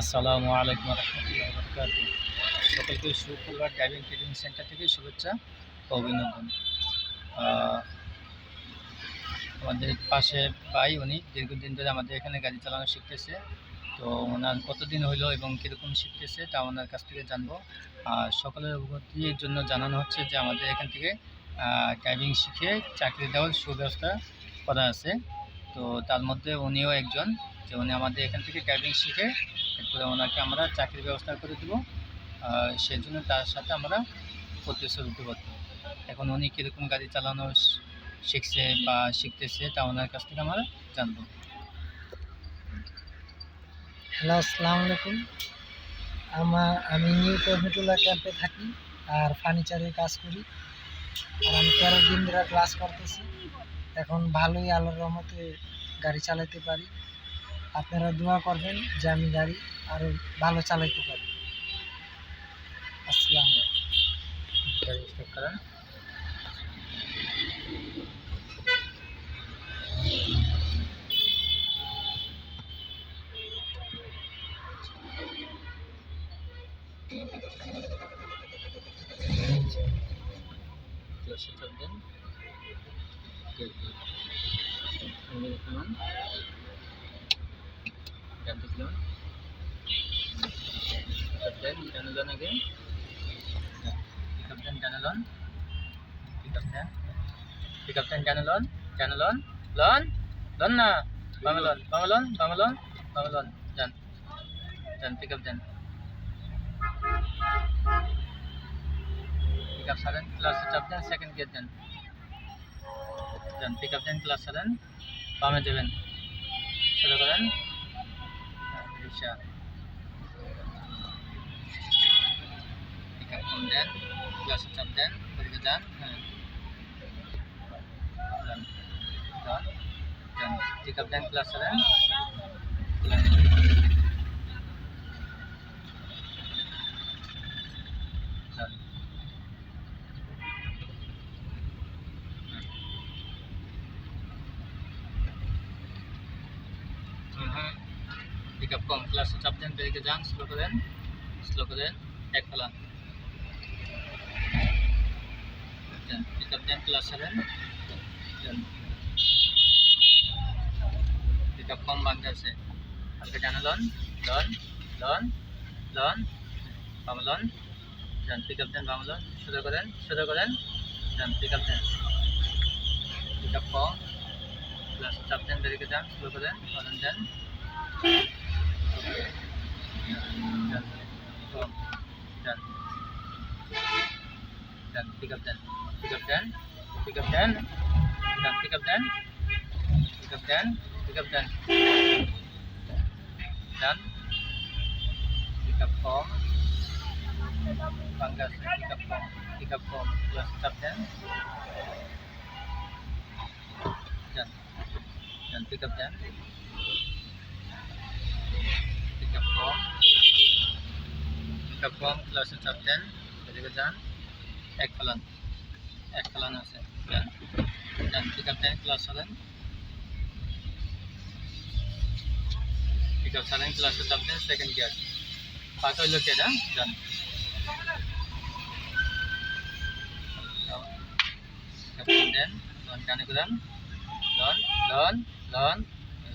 আসসালামু আলাইকুম রহমতুল্লাহ বরকাত সকলকে সুপরিবার ড্রাইভিং ট্রেনিং সেন্টার থেকে শুভেচ্ছা ও অভিনন্দন। আমাদের পাশে ভাই, উনি দীর্ঘদিন ধরে আমাদের এখানে গাড়ি চালানো শিখতেছে। তো ওনার কতদিন হইল এবং কীরকম শিখতেছে তা ওনার কাছ থেকে জানব। আর সকলের অবগতির জন্য জানানো হচ্ছে যে আমাদের এখান থেকে ড্রাইভিং শিখে চাকরি দেওয়ার সুব্যবস্থা করা আছে। তো তার মধ্যে উনিও একজন, যে উনি আমাদের এখান থেকে ড্রাইভিং শিখে এরপরে ওনাকে আমরা চাকরির ব্যবস্থা করে দেব সেই জন্য তার সাথে আমরা প্রতিশ্রুতিবদ্ধ এখন উনি কীরকম গাড়ি চালানো শিখছে বা শিখতেছে তা ওনার কাছ থেকে আমরা জানব। হ্যালো, আসসালামু আলাইকুম। আমার আমি নিউ কহিটুলা ক্যাম্পে থাকি আর ফার্নিচারের কাজ করি। আর আমি তেরো দিন ধরে ক্লাস করতেছি। এখন ভালোই আল্লাহর রহমতে গাড়ি চালাতে পারি। আপনারা দোয়া করবেন যে আমি গাড়ি আরও ভালো চালাতে পারি। আসসালাম আলাইকুম। গাড়ি oke oke ambil tangan ganti down captain di down again captain channel down captain captain channel down channel down down down na bangalon bangalon bangalon bangalon dan dan pick up dan pick up sudden close to captain second gate dan Jan. Pick up then. Class sudden. বামে দেবেন শুরু করেন রিক্সা Ikat pun dan Kelas ucap dan Beri ke dan Dan Dan Dan Tiga dan kelas beri ke dan Slow ke dan Slow ke dan এক ফেলান দেন pick up দেন clutch দেন। কম আছে। দেন আপ দেন করেন করেন। দেন পিক আপ দেন। কম ক্লাস দেন যান করেন দেন। Dyan. Dyan. Dyan. Dyan. Pick up dyan. Pick up dyan. Pick up dyan. Dyan. Pick up dyan. Pick up dyan. Pick up dyan. Dyan. Pick up form. Panggas. Pick up form. Pick up form. Just stop dyan. Dyan. Dyan. Pick up dyan. Pick up form. একটা কম ক্লাসে চাপ দেন। এদিকে যান। এক ফেলান। এক ফেলান আছে। যান। যান আপ দেন ক্লাস চালেন পিক আপ চালেন ক্লাসে চাপ দেন সেকেন্ড গিয়ার পাঁচ হইল কে যান। যান দেন। লন ডানে করেন লন লন লন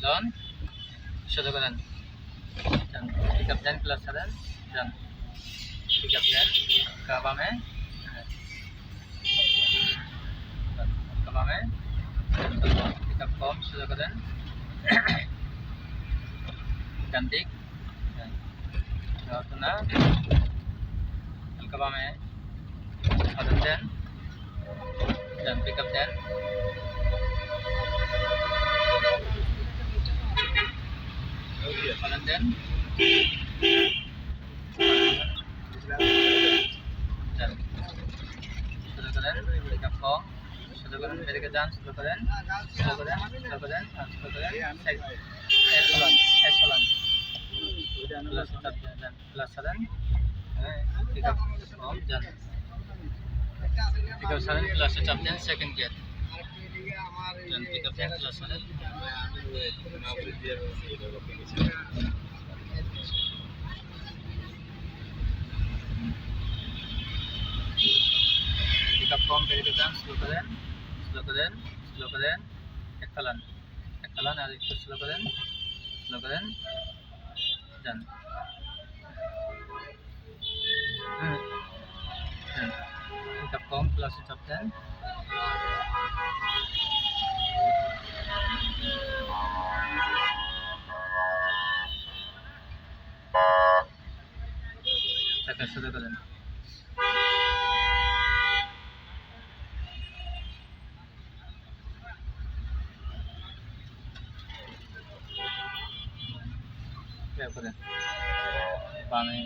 লন। শুরু করেন যান আপ দেন ক্লাস চালেন যান। pick up there. Kaba mein. Kaba mein. Pick up box sa kadan. Gandik. Ito na. Mein. Other than. Then pick up there. Okay, and then dance for the dance, for the dance, for the dance, for the dance, for the ten second get. Then pick up ten plus seven. Pick up from very. Slow করেন slow করেন, এক চালান এক চালান আর একটু slow করেন slow করেন, যান। এটা কম প্লাসে চাপ দেন করেন।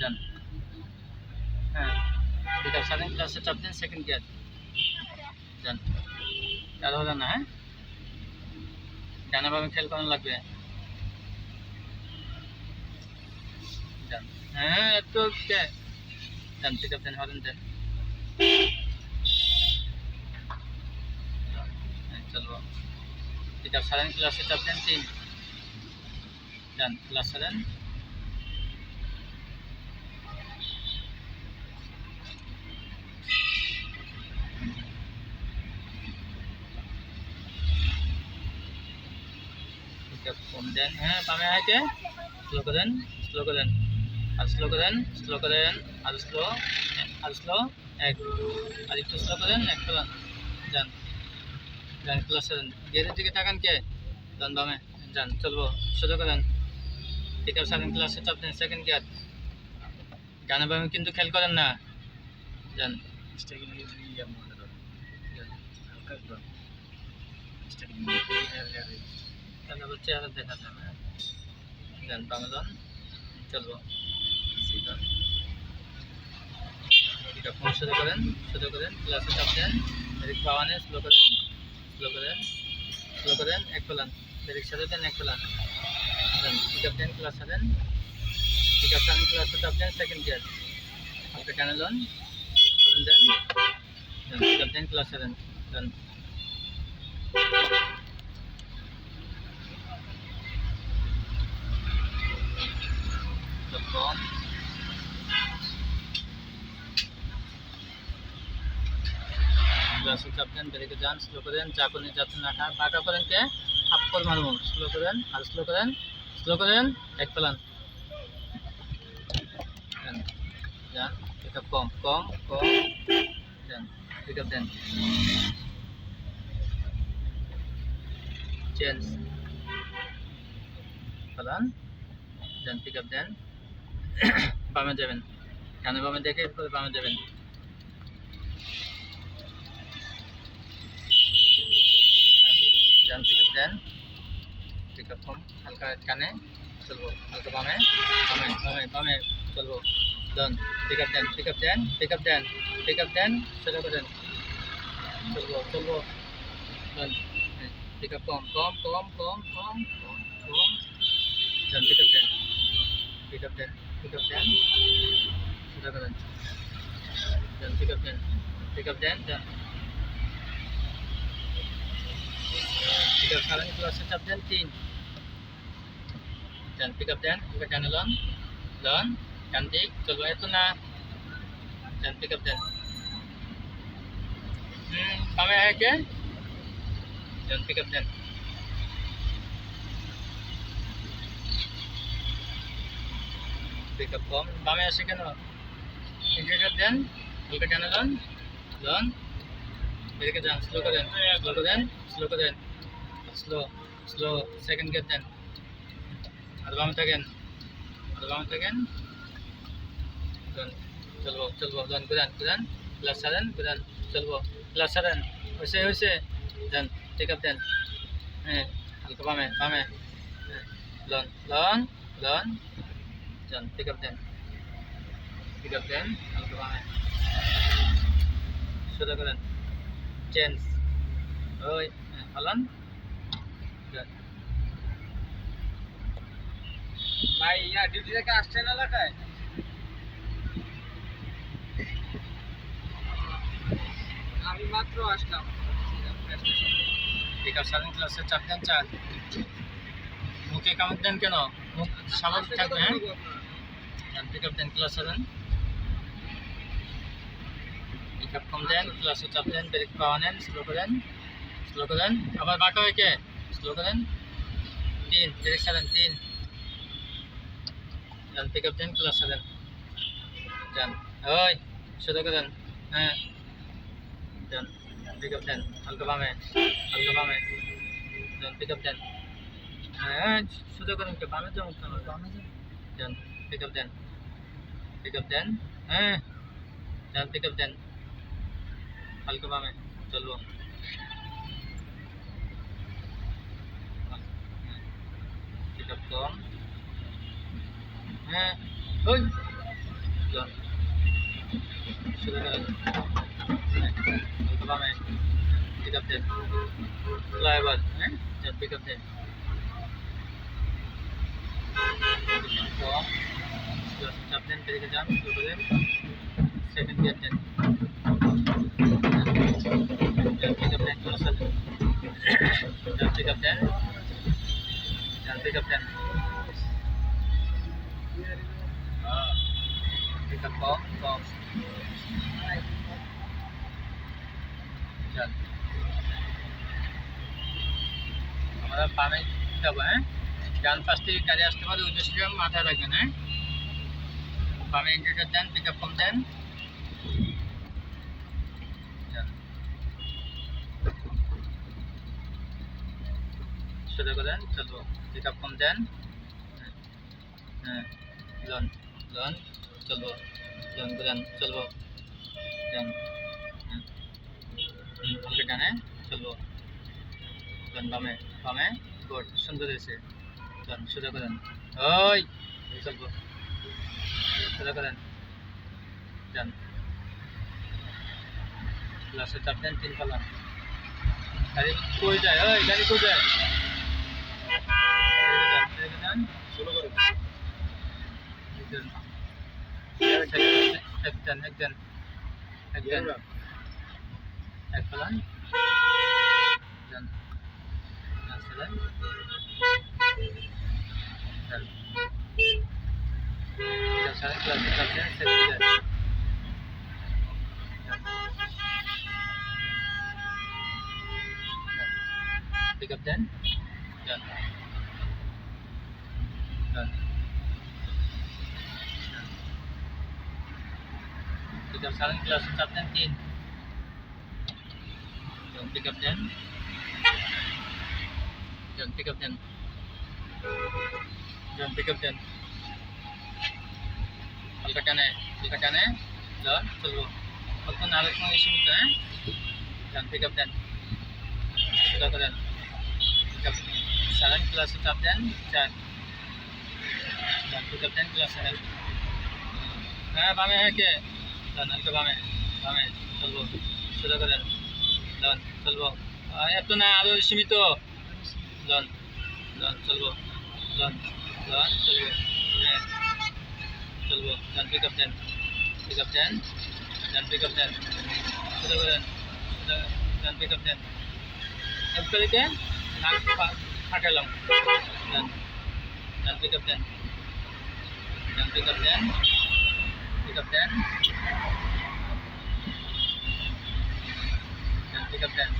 যান হ্যাঁ আপ সারেন ক্লাসে চাপ দেন সেকেন্ড গিয়ার যান আর হলো না হ্যাঁ? ডানাভাবে খেয়াল করানো লাগবে। যান হ্যাঁ কে? যান পিক আপ দেন হরেন দেন। হ্যাঁ, চলবো। আপ সারেন ক্লাসে চাপ দেন তিন। যান ক্লাস সারেন পিকআপ কম দেন হ্যাঁ বামে হাইটে স্লো করেন স্লো করেন আর স্লো করেন স্লো করেন আর স্লো আর স্লো এক আর একটু স্লো করেন এক করেন যান যান ক্লাস করেন গিয়ারের দিকে তাকান কে যান বামে যান চলবো সোজা করেন পিকআপ সারেন ক্লাস চাপ দেন সেকেন্ড গিয়ার ডানে বামে কিন্তু খেয়াল করেন না যান তাহলে চেহারা দেখা যাবে যান বাংলা চলবো। এটা ফোন শুরু করেন শুরু করেন ক্লাসে চাপ দেন ব্রেক পাওয়ানে স্লো করেন স্লো করেন স্লো করেন, এক ফেলান। ব্রেক সাথে দেন, এক ফেলান। দেন পিক আপ দেন ক্লাস দেন। পিক আপ দেন ক্লাসে চাপ দেন সেকেন্ড গিয়ার হালকা টানে লন, ধরেন দেন। দেন পিক আপ দেন ক্লাসে দেন। দেন। কম ক্লাসে চাপ দেন ব্রেকে যান স্লো করেন চাকুনি যাতে না খায় বাঁকা করেন কে হাফ কর মারবো স্লো করেন আর স্লো করেন স্লো করেন এক পেলান দেন যান পিক আপ কম কম কম দেন পিক আপ দেন চেঞ্জ পেলান দেন পিক আপ দেন বামে যাবেন ডানে বামে দেখে এরপরে বামে যাবেন যান পিক আপ দেন পিক আপ কম হালকা কানে চলবো হালকা বামে বামে বামে বামে চলবো দেন পিক আপ দেন পিক আপ দেন পিক আপ দেন পিক আপ দেন সোজা করেন চলবো চলবো দেন পিক আপ কম কম কম কম কম কম কম দেন পিক আপ দেন pick up then pick up then sudah kalian dan pick up then pick up then dan pick up kalian keluar setap dan tin. Dan pick up then buka channel on don cantik keluar itu nah dan pick up then hmm kami aja. Dan pick up then pick up কম বামে আসে কেন indicator দেন হালকা টানে loan loan এদিকে যান slow করেন slow করেন slow করেন স্লো স্লো সেকেন্ড গিয়ার দেন আর বামে থাকেন আর বামে থাকেন লন চলবো চলবো লন কুদান কুদান প্লাস সারেন কুদান চলবো প্লাস সারেন হয়েছে হয়েছে দেন টেক আপ দেন হ্যাঁ হালকা বামে বামে loan loan loan Dyan, pick up them. Pick up them. Ang kumakain. Sudah ko rin. Change ওই ফলান ভাই ইয়া ডিউটি থেকে আসছেন এলাকায় আমি মাত্র আসলাম ঠিক আছে সারেন ক্লাসে চাপ দেন চার মুখে কামড় দেন কেন স্বাভাবিক থাকবে হ্যাঁ? পিক আপ দেন ক্লাস সেভেন পিক আপ কম দেন ক্লাসে চাপ দেন ব্রেক পাওয়া নেন স্লো করেন স্লো করেন আবার বাঁকা হয়ে কে? স্লো করেন তিন ব্রেক সেভেন তিন। দেন পিক আপ দেন ক্লাস সেভেন দেন ওই, সোজা করেন হ্যাঁ। দেন পিক দেন হালকা বামে হালকা বামে। দেন পিক আপ দেন সোজা করেন কে বামে যাও বামে যাও দেন pick up then pick up then হ্যাঁ দেন pick up then হালকা বামে চলবো pick up কম হ্যাঁ ওই চল শুরু করেন হালকা বামে pick up then ফ্লাইওভার হ্যাঁ দেন pick up then কম চাপ দেন বেরিয়ে যান শুরু করেন সেকেন্ড গিয়ার দেন পিক আপ দেন सेकंड ईयर टेन जल्दी कब टेन जल्दी कब टेन पिकअप पाओ पाओ चल हमारा पानी कब है ডান পাশ থেকে গাড়ি আসতে পারে, ওই দৃষ্টিটা মাথায় রাখবেন হ্যাঁ? বামে ইন্ডিকেটর দেন পিক আপ কম দেন করেন চলবো পিক আপ কম দেন। হ্যাঁ লন লন চলবো লন করেন চলবো ডানে চলবো বামে বামে গুড সুন্দর হয়েছে। লন সোজা করেন ওই চলবো সোজা করেন যান ক্লাসে চাপ দেন, তিন পালান গাড়ি কই যায়? ওই, গাড়ি কই যায়? শুরু করুন একজন একজন একজন এক Güzel. Çalışan klasik çalışan hissettiler. Pick up then. Done. Done. Pick up salon klasik çalışan হ্যাঁ pick up then sudah kalian sekarang kelas tetap dan dan dan tetap dan kelas sekarang হ্যাঁ বামে হ্যাঁ কে ডান বামে বামে চলবো সোজা করেন ডান চলবো এত না আরও সীমিত ডান ডান চলবো ডান learn चलो then चलो then pick up then pick up then then pick up then चलो then then pick up then after then नाक फाटलम then then pick up then then pick up then pick up then pick up then.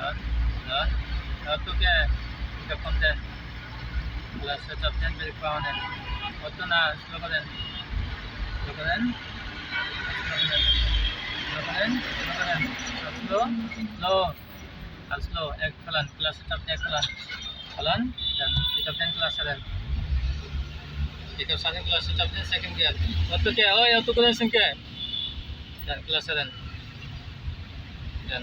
done done अब तो क्या है pick up from then plus set up then break power then what to na slow karen slow karen slow karen slow karen slow slow R slow এক ফেলান class set এক ফেলান ফেলান দেন পিক আপ দেন clutch seven pick up seven clutch set দেন second gear অত কে ওই অত করে আছেন কে দেন ক্লাস সেভেন দেন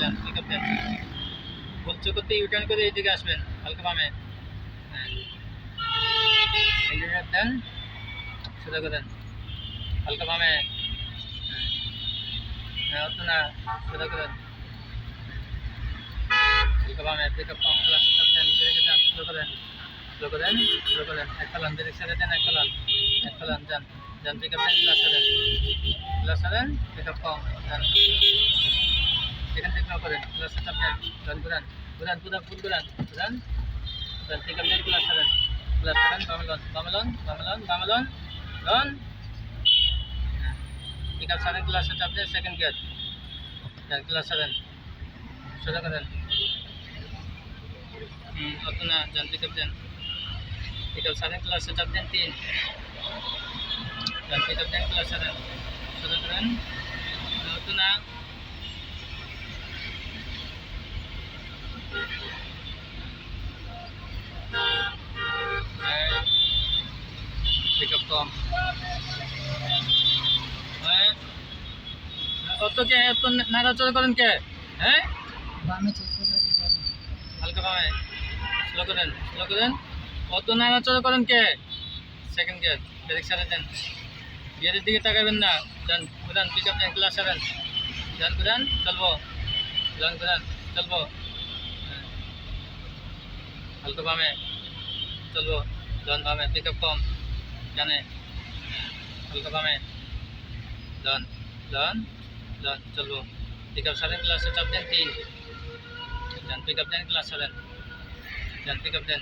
যান পিক আপ দেন বলছো করতে ইউটার্ন করে এইদিকে আসবেন, হালকা বামে। হ্যাঁ। দেন, সোজা করেন হালকা বামে। হ্যাঁ। হ্যাঁ অত না সোজা করেন হালকা বামে পিক আপ কম ক্লাস দেন যান স্লো করেন করেন এক ফেলান ফেলান যান। যান পিক আপ ক্লাস দেন ক্লাস পিক আপ কম, যান। এখান থেকে করেন ক্লাস চাপ দেন রান করেন ঘুরান, পুরো ফুল ঘুরান ঘুরান। রান ঠিক আছে ক্লাস করেন ক্লাস করেন বামেলন বামেলন বামেলন বামেলন করেন। যান পিক আপ পিক আপ সারেন ক্লাসে চাপ দেন তিন যান পিক আপ দেন ক্লাস সেভেন সোজা করেন অত না পিক আপ কম হ্যাঁ অত কে এত নাড়াচড়া করেন কে হ্যাঁ বামে হালকা পাবে স্লো করেন স্লো করেন অত নাড়াচড়া করেন কে সেকেন্ড গিয়ার ব্রেক সারা দেন গিয়ারের দিকে তাকাবেন না যান ঘুরান পিক আপ দেন ক্লাস সেভেন যান ঘুরান চলবো যান ঘুরান চলবো হ্যাঁ। হালকা বামে চলবো যান বামে পিক আপ কম জানে হালকা বামে যান যান যান চলবো পিক আপ সারেন ক্লাসে চাপ দেন তিন যান পিক আপ দেন ক্লাস সেভেন যান পিক আপ দেন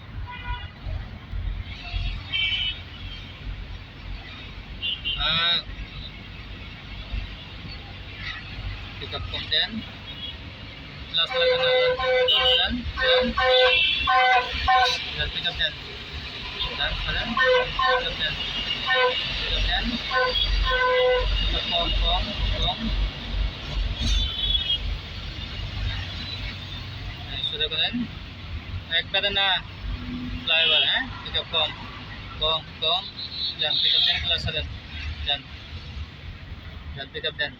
pick up then clutch seven pick up from then class lang na dan dan dan pick up then dan dan pick up then pick up then pick up from from from sudah kalian একবারে না flyover হ্যাঁ pick up কম কম কম যান pick up দেন clutch দেন Dyan. Dyan, pick up dyan.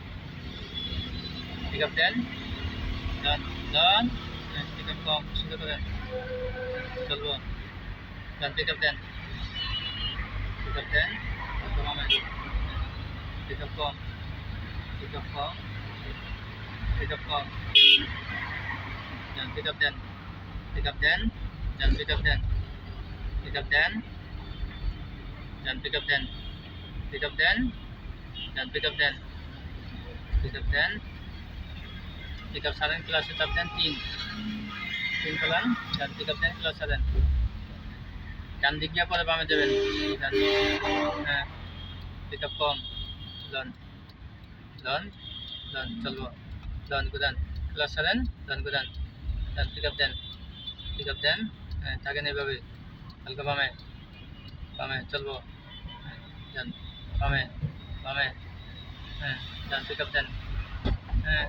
Pick up dyan. Dyan, dyan. Dyan, pick up ko. Sige pa dyan. Dalawa. Dyan, pick up dyan. Pick up dyan. Ito mamay. Pick up ko. Pick up ko. Pick up ko. Dyan, pick up dyan. Pick up dyan. Dyan, pick up dyan. Pick up dyan. Dyan, pick up dyan. pick up then dan pick up then pick up then pick up saran ক্লাসে চাপ দেন তিন তিন ফেলান চার pick up দেন clutch সারেন ডান দিক গিয়ে পরে বামে যাবেন ডান হ্যাঁ পিক আপ কম লন লন লন চলবো লন গুদান ক্লাস সারেন লন গুদান ডান পিক আপ দেন পিক আপ দেন হ্যাঁ থাকেন এইভাবে হালকা বামে বামে চলবো হ্যাঁ Mame. Mame. Eh, dan pick up dan. Eh.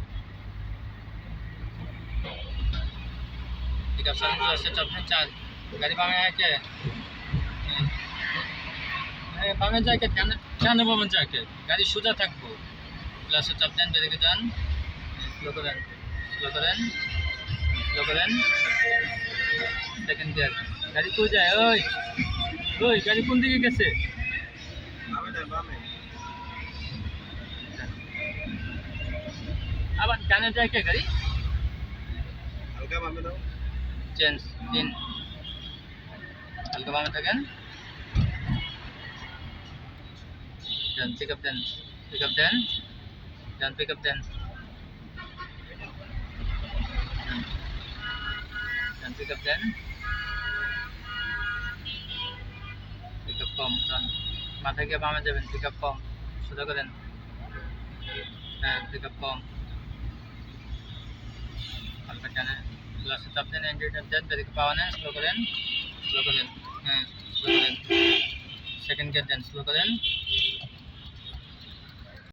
Pick up sana dulu set up nih cat. Gari pame ya ke. Eh, pame ja ke kan kan nebo man ja ke. Gari suja থাকব. Plus set up দেন বেরিয়ে যান। Slow করেন। Slow করেন। Slow করেন। Second gear গাড়ি কই যায় ওই ওই গাড়ি কোন দিকে গেছে আবার ডানে যায় কে গাড়ি হালকা বামে দাও চেঞ্জ দিন হালকা বামে থাকেন দেন পিক আপ দেন পিক আপ দেন দেন পিক আপ দেন দেন পিক আপ দেন পিক আপ কম ডান মাথা গিয়ে বামে যাবেন পিক আপ কম সোজা করেন হ্যাঁ পিক আপ কম পাওয়া নেন স্লো করেন। করেন হ্যাঁ স্লো করেন।